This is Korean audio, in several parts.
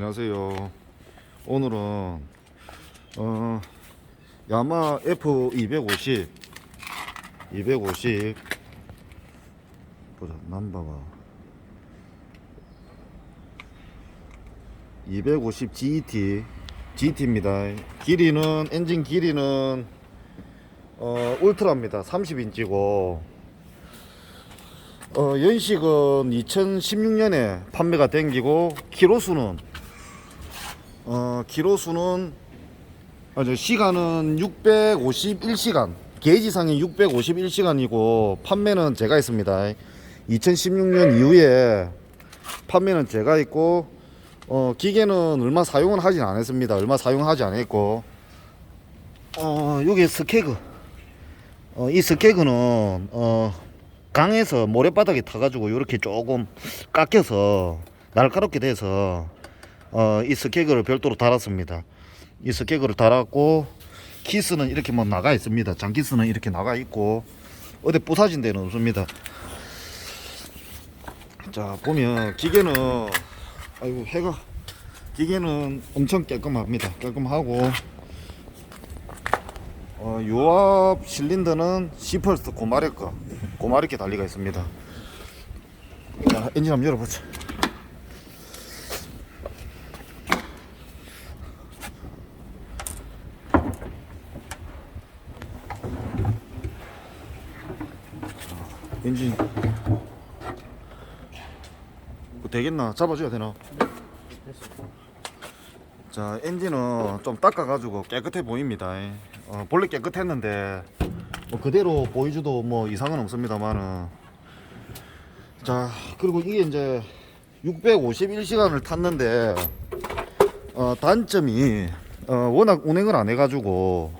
안녕하세요. 오늘은 어 야마 F 250 250 보자 남바가 250 GT GT입니다. 길이는 엔진 길이는 어 울트라입니다. 30인치고 어, 연식은 2016년에 판매가 땡기고 키로수는 어, 키로수는 아, 저 시간은 651시간. 게이지상이 651시간이고 판매는 제가 했습니다. 2016년 이후에 판매는 제가 했고 어, 기계는 얼마 사용은 하진 않았습니다. 얼마 사용하지 않았고. 어, 여기 스케그. 어, 이 스케그는 어, 강에서 모래바닥에 타가지고 이렇게 조금 깎여서 날카롭게 돼서 어, 이 스케그를 별도로 달았습니다. 이 스케그를 달았고 키스는 이렇게 뭐 나가 있습니다. 장키스는 이렇게 나가 있고 어디 부사진 데는 없습니다. 자 보면 기계는 아이고 해가 기계는 엄청 깔끔합니다. 깔끔하고 어, 요압 실린더는 시펄스 고마력 거 고마르게 달리가 있습니다. 자, 엔진 한번 열어보자. 엔진 뭐 되겠나? 잡아줘야 되나? 자 엔진은 좀 닦아가지고 깨끗해 보입니다. 어, 본래 깨끗했는데 뭐 그대로 보여줘도 뭐 이상은 없습니다만은 자 그리고 이게 이제 651시간을 탔는데 어, 단점이 어, 워낙 운행을 안 해가지고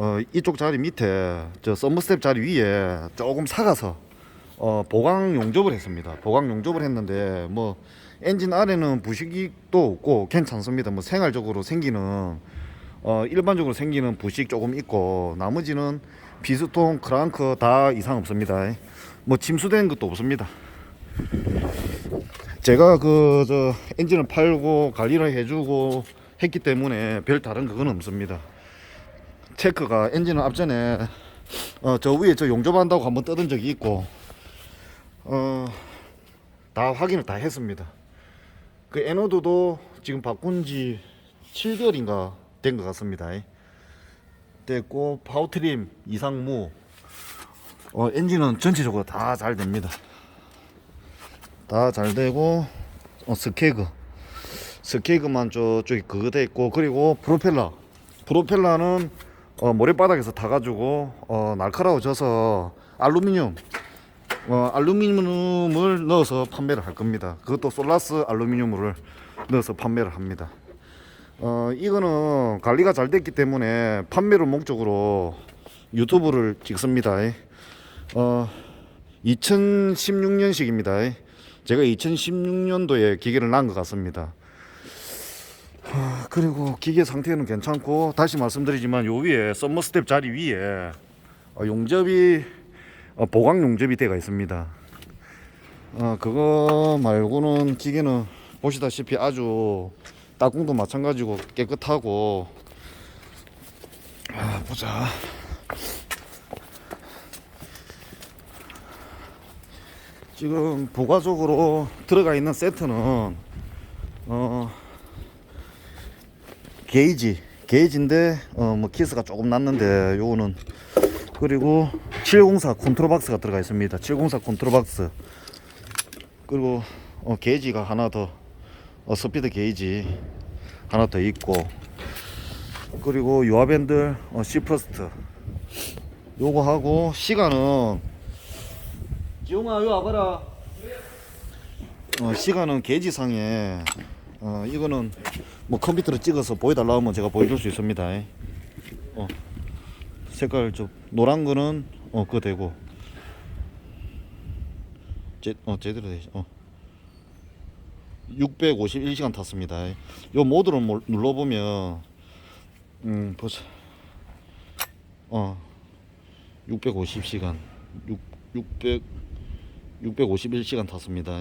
어, 이쪽 자리 밑에 저 썸머스텝 자리 위에 조금 사가서 어, 보강 용접을 했습니다. 보강 용접을 했는데 뭐 엔진 아래는 부식도 없고 괜찮습니다. 뭐 생활적으로 생기는 어, 일반적으로 생기는 부식 조금 있고 나머지는 비스통, 크랑크 다 이상 없습니다. 뭐 침수된 것도 없습니다. 제가 그 저 엔진을 팔고 관리를 해주고 했기 때문에 별 다른 그건 없습니다. 체크가 엔진은 앞전에 어, 저 위에 저 용접한다고 한번 뜯은 적이 있고 어, 다 확인을 다 했습니다. 그 에너드도 지금 바꾼 지 7개월인가 된 것 같습니다. 됐고 파워트림 이상무 어, 엔진은 전체적으로 다 잘 됩니다. 다 잘 되고 어, 스케그 스케그만 저쪽에 그거 돼 있고 그리고 프로펠러 프로펠러는 어, 모래바닥에서 타가지고 어, 날카로워져서 알루미늄 어, 알루미늄을 넣어서 판매를 할 겁니다. 그것도 솔라스 알루미늄을 넣어서 판매를 합니다. 어, 이거는 관리가 잘 됐기 때문에 판매를 목적으로 유튜브를 찍습니다. 어, 2016년식입니다. 제가 2016년도에 기계를 낳은 것 같습니다. 하, 그리고 기계 상태는 괜찮고 다시 말씀드리지만 요 위에 썸머스텝 자리 위에 어, 용접이 어, 보강 용접이 되어 있습니다. 어, 그거 말고는 기계는 보시다시피 아주 따궁도 마찬가지고 깨끗하고 아, 보자. 지금 부가적으로 들어가 있는 세트는 어 게이지 게이지인데 어 뭐 키스가 조금 났는데 요거는. 그리고 704 컨트롤 박스가 들어가 있습니다. 704 컨트롤 박스. 그리고 어 게이지가 하나 더 어, 스피드 게이지 하나 더 있고. 그리고 요아밴드 어, 시프러스트. 요거 하고 시간은 지용아 요 와봐라. 어, 시간은 게이지상에 어, 이거는 뭐 컴퓨터로 찍어서 보여달라 하면 제가 보여줄 수 있습니다 어, 색깔 좀 노란 거는 어 그거 되고 제, 어 제대로 되죠 어. 651시간 탔습니다. 요 모드를 몰- 눌러보면 음 보자. 어 650시간 6 600 651시간 탔습니다.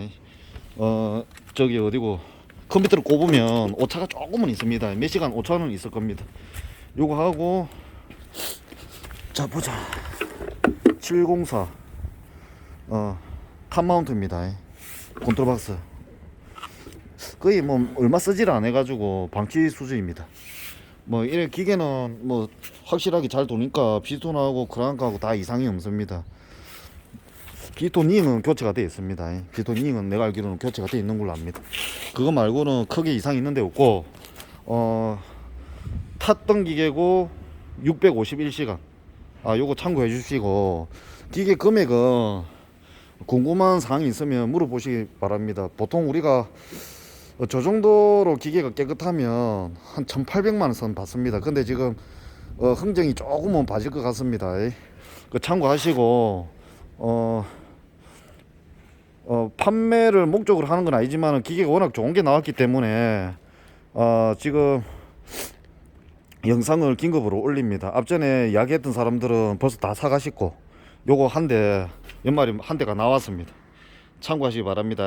어 저기 어디고 컴퓨터를 꼽으면 오차가 조금은 있습니다. 몇 시간 오차는 있을 겁니다. 요거 하고 자 보자. 704 어, 탑 마운트입니다. 컨트롤 박스. 거의 뭐 얼마 쓰질 안 해가지고 방치 수준입니다. 뭐 이래 기계는 뭐 확실하게 잘 도니까 피스톤하고 크랑크하고 다 이상이 없습니다. 링은 교체가 되어 있습니다. 링은 내가 알기로는 교체가 되어 있는 걸로 압니다. 그거 말고는 크게 이상 있는 데 없고 어 탔던 기계고 651시간. 아 요거 참고해 주시고 기계 금액은 궁금한 사항이 있으면 물어보시기 바랍니다. 보통 우리가 어, 저 정도로 기계가 깨끗하면 한 1,800만 원선 받습니다. 근데 지금 어, 흥정이 조금은 빠질 것 같습니다. 이. 그 참고하시고 어, 어, 판매를 목적으로 하는 건 아니지만 기계가 워낙 좋은 게 나왔기 때문에 어, 지금 영상을 긴급으로 올립니다. 앞전에 이야기했던 사람들은 벌써 다 사가시고 요거 한 대 연말에 한 대가 나왔습니다. 참고하시기 바랍니다.